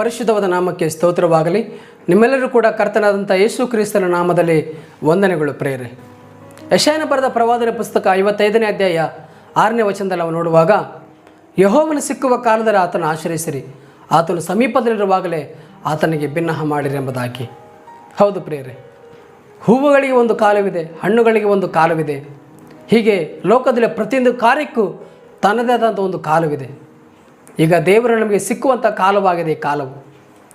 ಪರಿಶುದ್ಧವಾದ ನಾಮಕ್ಕೆ ಸ್ತೋತ್ರವಾಗಲಿ. ನಿಮ್ಮೆಲ್ಲರೂ ಕೂಡ ಕರ್ತನಾದಂಥ ಯೇಸು ಕ್ರಿಸ್ತನ ನಾಮದಲ್ಲಿ ವಂದನೆಗಳು ಪ್ರೇರೆ. ಯಶಾಯನ ಬರೆದ ಪ್ರವಾದನ ಪುಸ್ತಕ ಐವತ್ತೈದನೇ ಅಧ್ಯಾಯ ಆರನೇ ವಚನದಲ್ಲಿ ನಾವು ನೋಡುವಾಗ, ಯಹೋವನು ಸಿಕ್ಕುವ ಕಾಲದಲ್ಲಿ ಆತನ ಆಶ್ರಯಿಸಿರಿ, ಆತನು ಸಮೀಪದಲ್ಲಿರುವಾಗಲೇ ಆತನಿಗೆ ಭಿನ್ನಹ ಮಾಡಿರಿ ಎಂಬುದಾಗಿ. ಹೌದು ಪ್ರೇರೆ, ಹೂವುಗಳಿಗೆ ಒಂದು ಕಾಲವಿದೆ, ಹಣ್ಣುಗಳಿಗೆ ಒಂದು ಕಾಲವಿದೆ. ಹೀಗೆ ಲೋಕದಲ್ಲಿ ಪ್ರತಿಯೊಂದು ಕಾರ್ಯಕ್ಕೂ ತನ್ನದೇ ಆದಂಥ ಒಂದು ಕಾಲವಿದೆ. ಈಗ ದೇವರು ನಮಗೆ ಸಿಕ್ಕುವಂಥ ಕಾಲವಾಗಿದೆ ಈ ಕಾಲವು.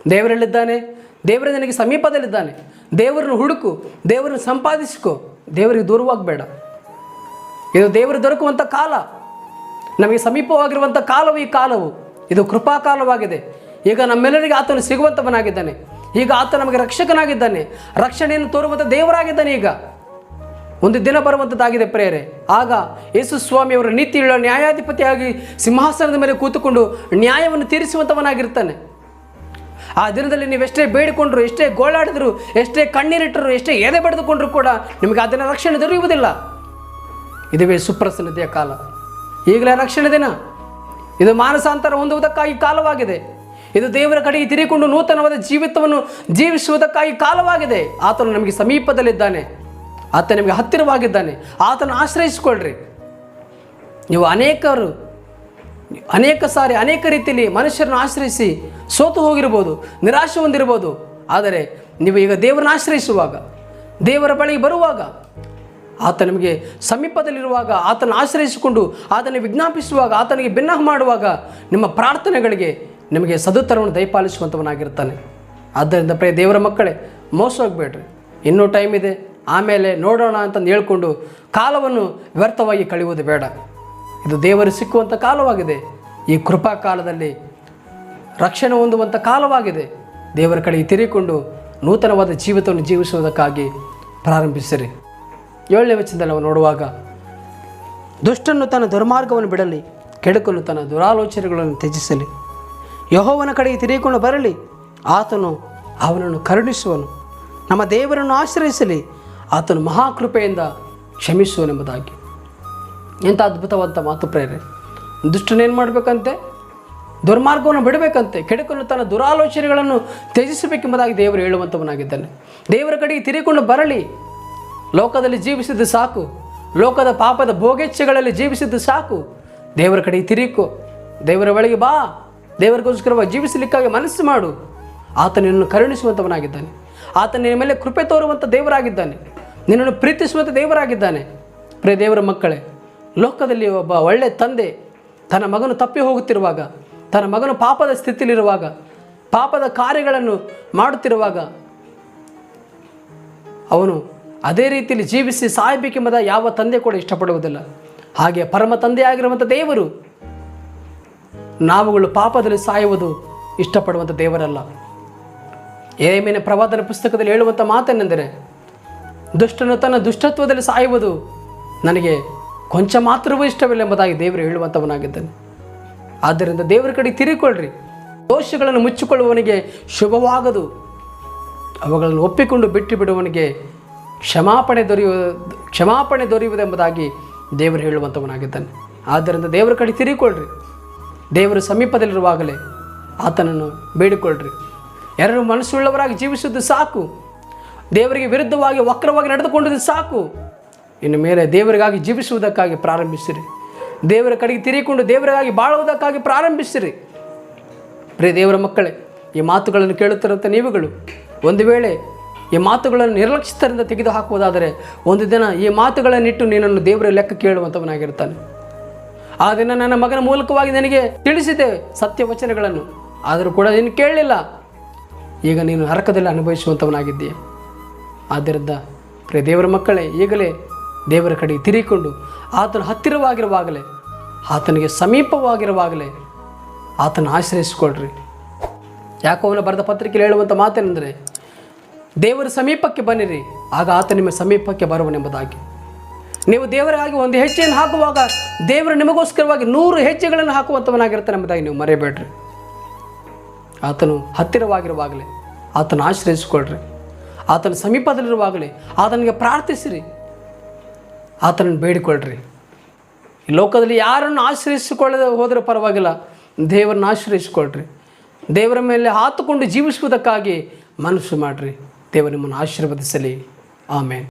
ದೇವರಲ್ಲಿದ್ದಾನೆ? ದೇವರ ನಿನಗೆ ಸಮೀಪದಲ್ಲಿದ್ದಾನೆ. ದೇವರನ್ನು ಹುಡುಕು, ದೇವರನ್ನು ಸಂಪಾದಿಸಿಕೊ. ದೇವರಿಗೆ ದೂರವಾಗಬೇಡ. ಇದು ದೇವರು ದೊರಕುವಂಥ ಕಾಲ. ನಮಗೆ ಸಮೀಪವಾಗಿರುವಂಥ ಕಾಲವು ಈ ಕಾಲವು. ಇದು ಕೃಪಾ ಕಾಲವಾಗಿದೆ. ಈಗ ನಮ್ಮೆಲ್ಲರಿಗೆ ಆತನು ಸಿಗುವಂಥವನಾಗಿದ್ದಾನೆ. ಈಗ ಆತ ನಮಗೆ ರಕ್ಷಕನಾಗಿದ್ದಾನೆ. ರಕ್ಷಣೆಯನ್ನು ತೋರುವಂಥ ದೇವರಾಗಿದ್ದಾನೆ ಈಗ. ಒಂದು ದಿನ ಬರುವಂಥದ್ದಾಗಿದೆ ಪ್ರೇರೆ. ಆಗ ಯೇಸು ಸ್ವಾಮಿಯವರ ನೀತಿಯುಳ್ಳ ನ್ಯಾಯಾಧಿಪತಿಯಾಗಿ ಸಿಂಹಾಸನದ ಮೇಲೆ ಕೂತುಕೊಂಡು ನ್ಯಾಯವನ್ನು ತೀರಿಸುವಂಥವನಾಗಿರ್ತಾನೆ ಆ ದಿನದಲ್ಲಿ ನೀವು ಎಷ್ಟೇ ಬೇಡಿಕೊಂಡ್ರು, ಎಷ್ಟೇ ಗೋಳಾಡಿದ್ರು, ಎಷ್ಟೇ ಕಣ್ಣೀರಿಟ್ಟರು, ಎಷ್ಟೇ ಎದೆ ಬಡಿದುಕೊಂಡ್ರು ಕೂಡ ನಿಮಗೆ ಅದನ್ನು ರಕ್ಷಣೆ ದೊರೆಯುವುದಿಲ್ಲ. ಇದುವೇ ಸುಪ್ರಸನ್ನತೆಯ ಕಾಲ. ಈಗಲೇ ರಕ್ಷಣೆ ದಿನ. ಇದು ಮಾನಸಾಂತರ ಹೊಂದುವುದಕ್ಕಾಗಿ ಕಾಲವಾಗಿದೆ. ಇದು ದೇವರ ಕಡೆಗೆ ತಿರುಗಿಕೊಂಡು ನೂತನವಾದ ಜೀವಿತವನ್ನು ಜೀವಿಸುವುದಕ್ಕಾಗಿ ಕಾಲವಾಗಿದೆ. ಆತನು ನಮಗೆ ಸಮೀಪದಲ್ಲಿದ್ದಾನೆ. ಆತ ನಿಮಗೆ ಹತ್ತಿರವಾಗಿದ್ದಾನೆ. ಆತನ ಆಶ್ರಯಿಸಿಕೊಳ್ಳ್ರಿ ನೀವು ಅನೇಕರು, ಅನೇಕ ಸಾರಿ, ಅನೇಕ ರೀತಿಯಲ್ಲಿ ಮನುಷ್ಯರನ್ನು ಆಶ್ರಯಿಸಿ ಸೋತು ಹೋಗಿರ್ಬೋದು, ನಿರಾಶೆ ಹೊಂದಿರ್ಬೋದು. ಆದರೆ ನೀವು ಈಗ ದೇವರನ್ನ ಆಶ್ರಯಿಸುವಾಗ, ದೇವರ ಬಳಿಗೆ ಬರುವಾಗ, ಆತ ನಿಮಗೆ ಸಮೀಪದಲ್ಲಿರುವಾಗ, ಆತನ ಆಶ್ರಯಿಸಿಕೊಂಡು ಆತನ ವಿಜ್ಞಾಪಿಸುವಾಗ, ಆತನಿಗೆ ಭಿನ್ನ ಮಾಡುವಾಗ ನಿಮ್ಮ ಪ್ರಾರ್ಥನೆಗಳಿಗೆ ನಿಮಗೆ ಸದುತ್ತರವನ್ನು ದಯಪಾಲಿಸುವಂಥವನಾಗಿರ್ತಾನೆ ಆದ್ದರಿಂದ ಪ್ರೇ ದೇವರ ಮಕ್ಕಳೇ ಮೋಸ ಹೋಗ್ಬೇಡ್ರಿ ಇನ್ನೂ ಟೈಮ್ ಇದೆ. ಆಮೇಲೆ ನೋಡೋಣ ಅಂತಂದು ಹೇಳ್ಕೊಂಡು ಕಾಲವನ್ನು ವ್ಯರ್ಥವಾಗಿ ಕಳೆಯುವುದು ಬೇಡ. ಇದು ದೇವರು ಸಿಕ್ಕುವಂಥ ಕಾಲವಾಗಿದೆ. ಈ ಕೃಪಾ ಕಾಲದಲ್ಲಿ ರಕ್ಷಣೆ ಹೊಂದುವಂಥ ಕಾಲವಾಗಿದೆ. ದೇವರ ಕಡೆಗೆ ತಿರುಗಿಕೊಂಡು ನೂತನವಾದ ಜೀವಿತವನ್ನು ಜೀವಿಸುವುದಕ್ಕಾಗಿ ಪ್ರಾರಂಭಿಸಿರಿ. ಏಳನೇ ವಚನದಲ್ಲಿ ನಾವು ನೋಡುವಾಗ ದುಷ್ಟನ್ನು ತನ್ನ ದುರ್ಮಾರ್ಗವನ್ನು ಬಿಡಲಿ ಕೆಡುಕಲು ತನ್ನ ದುರಾಲೋಚನೆಗಳನ್ನು ತ್ಯಜಿಸಲಿ. ಯಹೋವನ ಕಡೆಗೆ ತಿರುಗಿಕೊಂಡು ಬರಲಿ, ಆತನು ಅವನನ್ನು ಕರುಣಿಸುವನು. ನಮ್ಮ ದೇವರನ್ನು ಆಶ್ರಯಿಸಲಿ ಆತನು ಮಹಾಕೃಪೆಯಿಂದ ಕ್ಷಮಿಸುವನೆಂಬುದಾಗಿ. ಎಂಥ ಅದ್ಭುತವಾದಂಥ ಮಾತು ಪ್ರೇರೆ. ದುಷ್ಟನೇನು ಮಾಡಬೇಕಂತೆ? ದುರ್ಮಾರ್ಗವನ್ನು ಬಿಡಬೇಕಂತೆ. ಕೆಡಕನ್ನು ತನ್ನ ದುರಾಲೋಚನೆಗಳನ್ನು ತ್ಯಜಿಸಬೇಕೆಂಬುದಾಗಿ ದೇವರು ಹೇಳುವಂಥವನಾಗಿದ್ದಾನೆ. ದೇವರ ಕಡೆಗೆ ತಿರುಗಿಕೊಂಡು ಬರಲಿ. ಲೋಕದಲ್ಲಿ ಜೀವಿಸಿದ್ದು ಸಾಕು. ಲೋಕದ ಪಾಪದ ಭೋಗೇಚ್ಛೆಗಳಲ್ಲಿ ಜೀವಿಸಿದ್ದು ಸಾಕು. ದೇವರ ಕಡೆಗೆ ತಿರುಗು ದೇವರ ಬಳಿಗೆ ಬಾ. ದೇವರಿಗೋಸ್ಕರವಾಗಿ ಜೀವಿಸಲಿಕ್ಕಾಗಿ ಮನಸ್ಸು ಮಾಡು. ಆತನನ್ನು ಕರುಣಿಸುವಂಥವನಾಗಿದ್ದಾನೆ. ಆತನ ಮೇಲೆ ಕೃಪೆ ತೋರುವಂಥ ದೇವರಾಗಿದ್ದಾನೆ. ನಿನ್ನನ್ನು ಪ್ರೀತಿಸುವಂಥ ದೇವರಾಗಿದ್ದಾನೆ. ಪ್ರಿಯ ದೇವರ ಮಕ್ಕಳೇ, ಲೋಕದಲ್ಲಿ ಒಬ್ಬ ಒಳ್ಳೆಯ ತಂದೆ ತನ್ನ ಮಗನು ತಪ್ಪಿ ಹೋಗುತ್ತಿರುವಾಗ, ತನ್ನ ಮಗನು ಪಾಪದ ಸ್ಥಿತಿಯಲ್ಲಿರುವಾಗ, ಪಾಪದ ಕಾರ್ಯಗಳನ್ನು ಮಾಡುತ್ತಿರುವಾಗ ಅವನು ಅದೇ ರೀತಿಯಲ್ಲಿ ಜೀವಿಸಿ ಸಾಯಬೇಕೆಂಬುದ ಯಾವ ತಂದೆ ಕೂಡ ಇಷ್ಟಪಡುವುದಿಲ್ಲ. ಹಾಗೆ ಪರಮ ತಂದೆಯಾಗಿರುವಂಥ ದೇವರು ನಾವುಗಳು ಪಾಪದಲ್ಲಿ ಸಾಯುವುದು ಇಷ್ಟಪಡುವಂಥ ದೇವರಲ್ಲ. ಏಮೇನ ಪ್ರವಾದನ ಪುಸ್ತಕದಲ್ಲಿ ಹೇಳುವಂಥ ಮಾತೇನೆಂದರೆ ದುಷ್ಟನು ತನ್ನ ದುಷ್ಟತ್ವದಲ್ಲಿ ಸಾಯುವುದು ನನಗೆ ಕೊಂಚ ಮಾತ್ರವೂ ಇಷ್ಟವಿಲ್ಲ ಎಂಬುದಾಗಿ ದೇವರು ಹೇಳುವಂಥವನಾಗಿದ್ದಾನೆ. ಆದ್ದರಿಂದ ದೇವರ ಕಡೆ ತಿರುಗಿಕೊಳ್ಳ್ರಿ ದೋಷಗಳನ್ನು ಮುಚ್ಚಿಕೊಳ್ಳುವವನಿಗೆ ಶುಭವಾಗದು. ಅವುಗಳನ್ನು ಒಪ್ಪಿಕೊಂಡು ಬಿಟ್ಟು ಬಿಡುವವನಿಗೆ ಕ್ಷಮಾಪಣೆ ದೊರೆಯುವ ಕ್ಷಮಾಪಣೆ ದೊರೆಯುವುದೆಂಬುದಾಗಿ ದೇವರು ಹೇಳುವಂಥವನಾಗಿದ್ದಾನೆ. ಆದ್ದರಿಂದ ದೇವರ ಕಡೆ ತಿರುಗಿಕೊಳ್ಳ್ರಿ ದೇವರು ಸಮೀಪದಲ್ಲಿರುವಾಗಲೇ ಆತನನ್ನು ಬೇಡಿಕೊಳ್ಳ್ರಿ. ಎರಡು ಮನಸ್ಸುಳ್ಳವರಾಗಿ ಜೀವಿಸುವುದು ಸಾಕು. ದೇವರಿಗೆ ವಿರುದ್ಧವಾಗಿ ವಕ್ರವಾಗಿ ನಡೆದುಕೊಂಡಿದ್ದು ಸಾಕು. ಇನ್ನು ಮೇಲೆ ದೇವರಿಗಾಗಿ ಜೀವಿಸುವುದಕ್ಕಾಗಿ ಪ್ರಾರಂಭಿಸಿರಿ. ದೇವರ ಕಡೆಗೆ ತಿರುಗಿಕೊಂಡು ದೇವರಿಗಾಗಿ ಬಾಳುವುದಕ್ಕಾಗಿ ಪ್ರಾರಂಭಿಸಿರಿ. ಪ್ರಿಯ ದೇವರ ಮಕ್ಕಳೇ, ಈ ಮಾತುಗಳನ್ನು ಕೇಳುತ್ತಿರುವಂಥ ನೀವುಗಳು, ಒಂದು ವೇಳೆ ಈ ಮಾತುಗಳನ್ನು ನಿರ್ಲಕ್ಷಿತರಿಂದ ತೆಗೆದು ಹಾಕುವುದಾದರೆ ಒಂದು ದಿನ ಈ ಮಾತುಗಳನ್ನಿಟ್ಟು ನೀನನ್ನು ದೇವರ ಲೆಕ್ಕ ಕೇಳುವಂಥವನಾಗಿರ್ತಾನೆ ಆ ದಿನ ನನ್ನ ಮಗನ ಮೂಲಕವಾಗಿ ನನಗೆ ತಿಳಿಸಿದೆ ಸತ್ಯ ವಚನಗಳನ್ನು ಆದರೂ ಕೂಡ ನೀನು ಕೇಳಲಿಲ್ಲ. ಈಗ ನೀನು ನರಕದಲ್ಲಿ ಅನುಭವಿಸುವಂಥವನಾಗಿದ್ದೀಯ. ಆದ್ದರಿಂದ ಪ್ರಿಯ ದೇವರ ಮಕ್ಕಳೇ, ಈಗಲೇ ದೇವರ ಕಡೆಗೆ ತಿರುಗಿಕೊಂಡು ಆತನ ಹತ್ತಿರವಾಗಿರುವಾಗಲೇ, ಆತನಿಗೆ ಸಮೀಪವಾಗಿರುವಾಗಲೇ ಆತನ ಆಶ್ರಯಿಸಿಕೊಳ್ಳ್ರಿ ಯಾಕೋವನ ಬರೆದ ಪತ್ರಿಕೆಯಲ್ಲಿ ಹೇಳುವಂಥ ಮಾತೇನೆಂದರೆ, ದೇವರ ಸಮೀಪಕ್ಕೆ ಬನ್ನಿರಿ, ಆಗ ಆತ ನಿಮ್ಮ ಸಮೀಪಕ್ಕೆ ಬರುವನೆಂಬುದಾಗಿ. ನೀವು ದೇವರಾಗಿ ಒಂದು ಹೆಜ್ಜೆಯನ್ನು ಹಾಕುವಾಗ ದೇವರು ನಿಮಗೋಸ್ಕರವಾಗಿ ನೂರು ಹೆಜ್ಜೆಗಳನ್ನು ಹಾಕುವಂಥವನಾಗಿರ್ತಾನೆ ಎಂಬುದಾಗಿ ನೀವು ಮರೆಯಬೇಡ್ರಿ. ಆತನು ಹತ್ತಿರವಾಗಿರುವಾಗಲೇ ಆತನ ಆಶ್ರಯಿಸಿಕೊಳ್ಳ್ರಿ ಆತನ ಸಮೀಪದಲ್ಲಿರುವಾಗಲೇ ಆತನಿಗೆ ಪ್ರಾರ್ಥಿಸಿರಿ. ಆತನನ್ನು ಬೇಡಿಕೊಳ್ಳ್ರಿ. ಈ ಲೋಕದಲ್ಲಿ ಯಾರನ್ನು ಆಶ್ರಯಿಸಿಕೊಳ್ಳದೆ ಹೋದರೆ ಪರವಾಗಿಲ್ಲ, ದೇವರನ್ನು ಆಶ್ರಯಿಸಿಕೊಳ್ಳ್ರಿ. ದೇವರ ಮೇಲೆ ಹಾತುಕೊಂಡು ಜೀವಿಸುವುದಕ್ಕಾಗಿ ಮನಸ್ಸು ಮಾಡಿರಿ. ದೇವರು ನಿಮ್ಮನ್ನು ಆಶೀರ್ವದಿಸಲಿ. ಆಮೇಲೆ